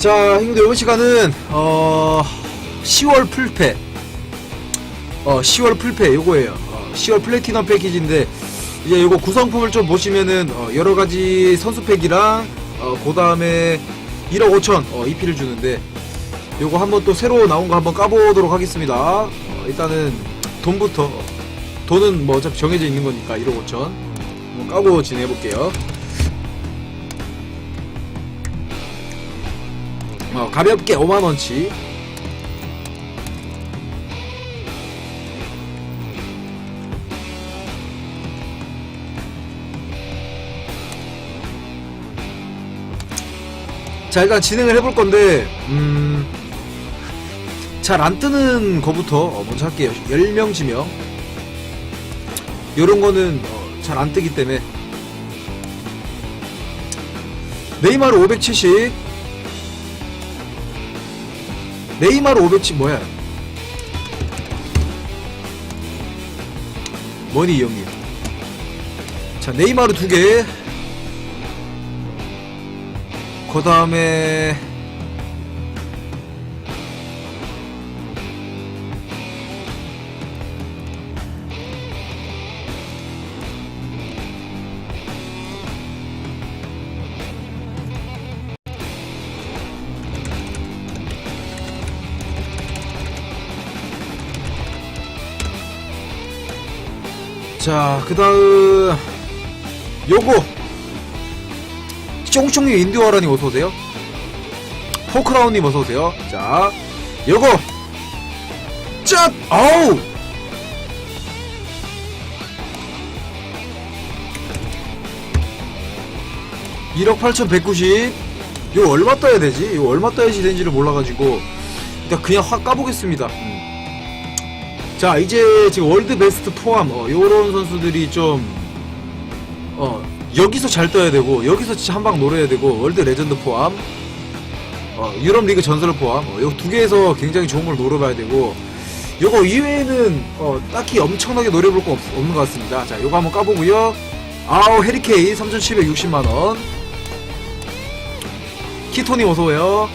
자, 형님들 이번 시간은 어 10월 풀패 어 10월 풀패 요거예요. 어, 10월 플래티넘 패키지인데 이제 요거 구성품을 좀 보시면은 어, 여러 가지 선수 팩이랑 어 그 다음에 1억 5천 어 EP를 주는데 요거 한번 또 새로 나온 거 한번 까보도록 하겠습니다. 어, 일단은 돈부터 어, 돈은 뭐 어차피 정해져 있는 거니까 1억 5천 한번 까고 진행해 볼게요. 어, 가볍게 5만원치. 자 일단 진행을 해볼 건데 음, 잘 안 뜨는 거부터 어, 먼저 할게요. 10명 지명. 요런 거는 어, 잘 안 뜨기 때문에. 네이마르 570 네이마르 570 뭐야? 뭐니 이 형님? 자 네이마르 두 개. 그 다음에 자, 그 다음, 요거. 쫑쫑님 인디워라님 어서오세요. 포크라운님 어서오세요. 자, 요거. 짠! 아우! (1억 8,190) 이거 얼마 떠야 되지? 이거 얼마 떠야지 되는지를 몰라가지고 일단 그냥 확 까보겠습니다 음. 자 이제 지금 월드 베스트 포함 어, 요런 선수들이 좀 어, 여기서 잘 떠야 되고 여기서 진짜 한 방 노려야 되고 월드 레전드 포함 어, 유럽 리그 전설 포함 어, 요두 개에서 굉장히 좋은 걸 노려봐야 되고 요거 이외에는 어, 딱히 엄청나게 노려볼 거 없, 없는 것 같습니다. 자 요거 한번 까보고요. 아우 해리케인 3760만원. 키토니 어서오세요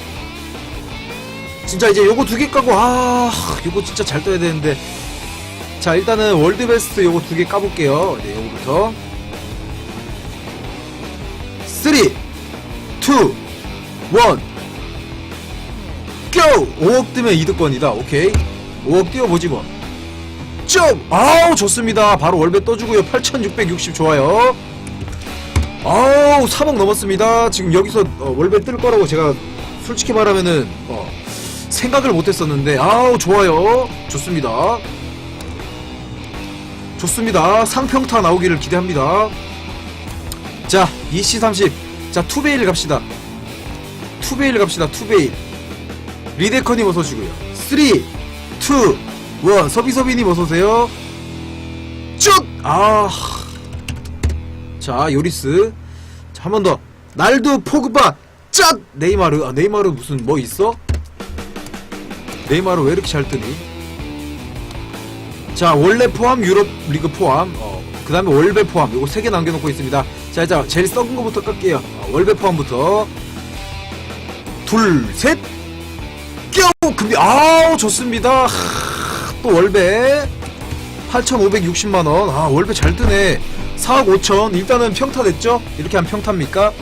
진짜 이제 요거 두 개 까고 아 요거 진짜 잘 떠야 되는데. 자 일단은 월드베스트 요거 두 개 까볼게요. 네 요거부터. 3 2 1 고! 5억 뜨면 이득권이다. 오케이. 5억 띄워보지 뭐. 점! 아우 좋습니다. 바로 월배 떠주고요. 8660 좋아요. 아우 3억 넘었습니다. 지금 여기서 어, 월배 뜰 거라고 제가 솔직히 말하면은 어, 생각을 못했었는데 아우 좋아요 좋습니다 좋습니다 상평타 나오기를 기대합니다 자 2C30 자 투베일 갑시다 투베일 갑시다 투베일 리데커님 어서오시고요 3 2 1 서비서비님 어서오세요 쭉! 아. 자, 요리스. 자, 한 번 더. 날두 포그바. 짠! 네이마르. 아, 네이마르 무슨 뭐 있어? 네이마르 왜 이렇게 잘 뜨니? 자, 원래 포함, 유럽 리그 포함. 어, 그 다음에 월배 포함. 요거 세개 남겨놓고 있습니다. 자, 일단 제일 썩은 거부터 끌게요. 어, 월배 포함부터. 둘, 셋! 껴! 근데, 아우, 좋습니다. 하, 또 월배. 8,560만원. 아, 월배 잘 뜨네. 4억 5천. 일단은 평타 됐죠? 이렇게 하면 평타입니까?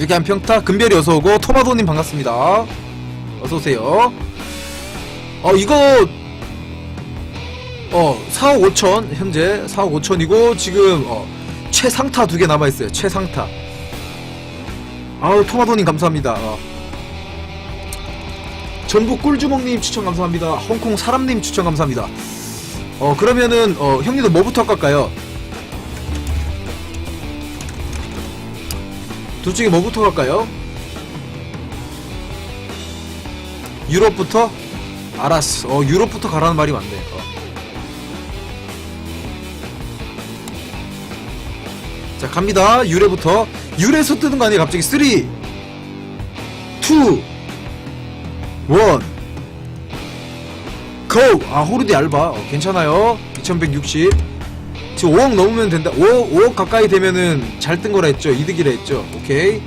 이렇게 하면 평타. 금별이 어서 오고, 토마토님 반갑습니다. 어서 오세요. 어, 이거, 어, 4억 5천. 현재 4억 5천이고, 지금, 어, 최상타 두 개 남아 있어요. 최상타. 아우, 토마토님 감사합니다. 어. 전북 꿀주먹님 추천 감사합니다. 홍콩 사람님 추천 감사합니다. 어 그러면은 어 형님들 뭐부터 갈까요? 둘 중에 뭐부터 갈까요? 유럽부터? 알았어. 어 유럽부터 가라는 말이 맞네. 어. 자 갑니다. 유래부터. 유래에서 뜨는 거 아니에요? 갑자기 3 2 원. 고! 아, 호르디 알바. 어, 괜찮아요. 2160. 지금 5억 넘으면 된다. 5억, 5억 가까이 되면은 잘 뜬 거라 했죠. 이득이라 했죠. 오케이.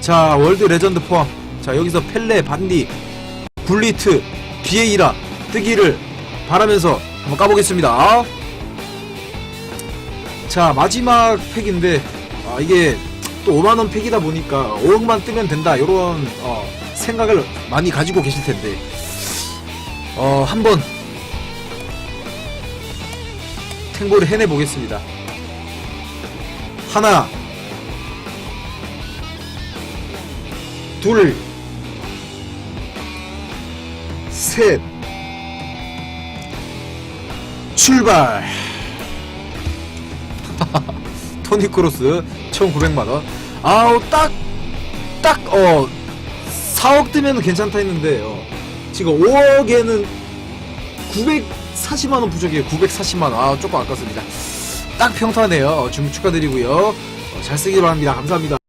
자 월드 레전드 포함. 자 여기서 펠레 반디 굴리트 비에이라 뜨기를 바라면서 한번 까보겠습니다. 자 마지막 팩인데 아, 이게 또 5만원 팩이다 보니까 5억만 뜨면 된다. 이런 어, 생각을 많이 가지고 계실 텐데. 어 한번 탱고를 해내 보겠습니다. 하나 둘 셋 출발! 토니 크로스 1900만원. 아우 딱 딱 어 4억 뜨면 괜찮다 했는데 어, 지금 5억에는 940만원 부족이에요. 940만원. 아 조금 아깝습니다. 딱 평타네요. 어, 좀 축하드리고요. 어, 잘 쓰길 바랍니다. 감사합니다